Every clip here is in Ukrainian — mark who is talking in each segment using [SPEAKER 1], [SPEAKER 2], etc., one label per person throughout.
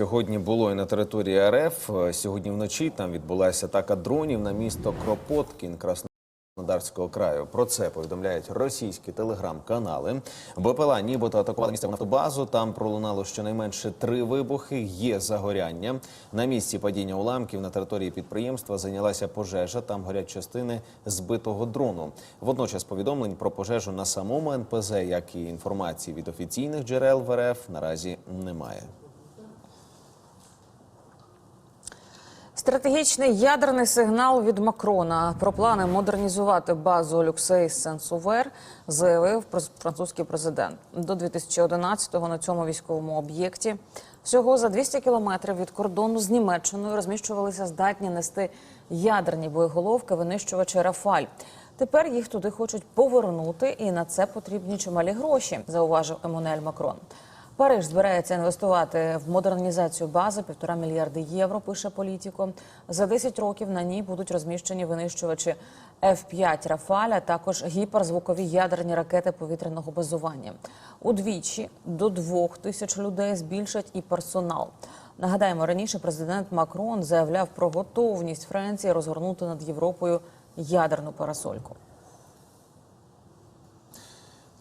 [SPEAKER 1] сьогодні було і на території РФ. Е, Сьогодні вночі там відбулася атака дронів на місто Кропоткін Краснодарського краю. Про це повідомляють російські телеграм-канали. БПЛА нібито атакували місцеву нафтобазу. Там пролунало щонайменше три вибухи. Є загоряння. На місці падіння уламків на території підприємства зайнялася пожежа. Там горять частини збитого дрону. Водночас повідомлень про пожежу на самому НПЗ, як і інформації від офіційних джерел в РФ, наразі немає.
[SPEAKER 2] Стратегічний ядерний сигнал від Макрона про плани модернізувати базу Люксей Сен-Сувер заявив французький президент. До 2011-го на цьому військовому об'єкті всього за 200 кілометрів від кордону з Німеччиною розміщувалися здатні нести ядерні боєголовки винищувачі Рафаль. Тепер їх туди хочуть повернути, і на це потрібні чималі гроші, зауважив Еммануель Макрон. Париж збирається інвестувати в модернізацію бази півтора мільярди євро. Пише політико. За 10 років на ній будуть розміщені винищувачі F-5 Рафаль, а також гіперзвукові ядерні ракети повітряного базування. Удвічі до двох тисяч людей збільшать і персонал. Нагадаємо, раніше президент Макрон заявляв про готовність Франції розгорнути над Європою ядерну парасольку.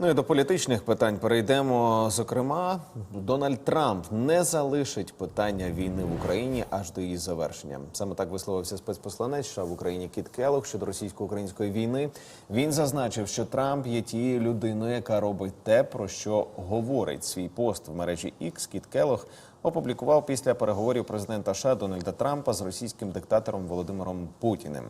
[SPEAKER 1] Ну і до політичних питань перейдемо. Зокрема, Дональд Трамп не залишить питання війни в Україні аж до її завершення. Саме так висловився спецпосланець США в Україні Кіт Келлог щодо російсько-української війни. Він зазначив, що Трамп є тією людиною, яка робить те, про що говорить свій пост в мережі X. Кіт Келлог опублікував після переговорів президента США Дональда Трампа з російським диктатором Володимиром Путіним.